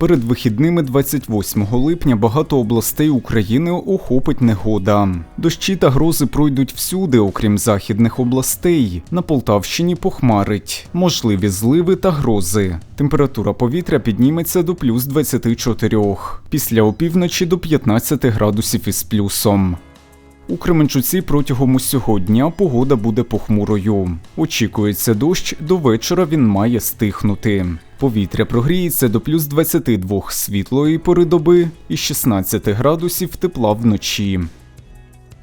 Перед вихідними 28 липня багато областей України охопить негода. Дощі та грози пройдуть всюди, окрім західних областей. На Полтавщині похмарить, можливі зливи та грози. Температура повітря підніметься до плюс 24. Після опівночі до 15 градусів із плюсом. У Кременчуці протягом усього дня погода буде похмурою. Очікується дощ, до вечора він має стихнути. Повітря прогріється до плюс 22 світлої пори доби і 16 градусів тепла вночі.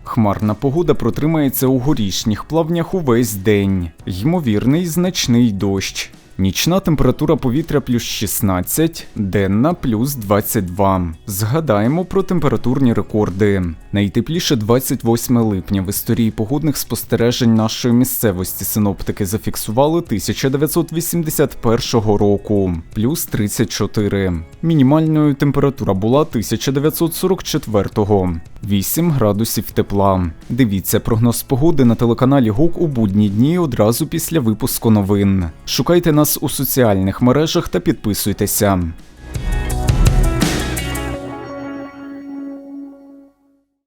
Хмарна погода протримається у горішніх плавнях увесь день. Ймовірний значний дощ. Нічна температура повітря плюс 16, денна плюс 22. Згадаємо про температурні рекорди. Найтепліше 28 липня в історії погодних спостережень нашої місцевості синоптики зафіксували 1981 року плюс 34. Мінімальною температура була 1944 8 градусів тепла. Дивіться прогноз погоди на телеканалі ГУК у будні дні одразу після випуску новин. Шукайте нас у соціальних мережах та підписуйтеся.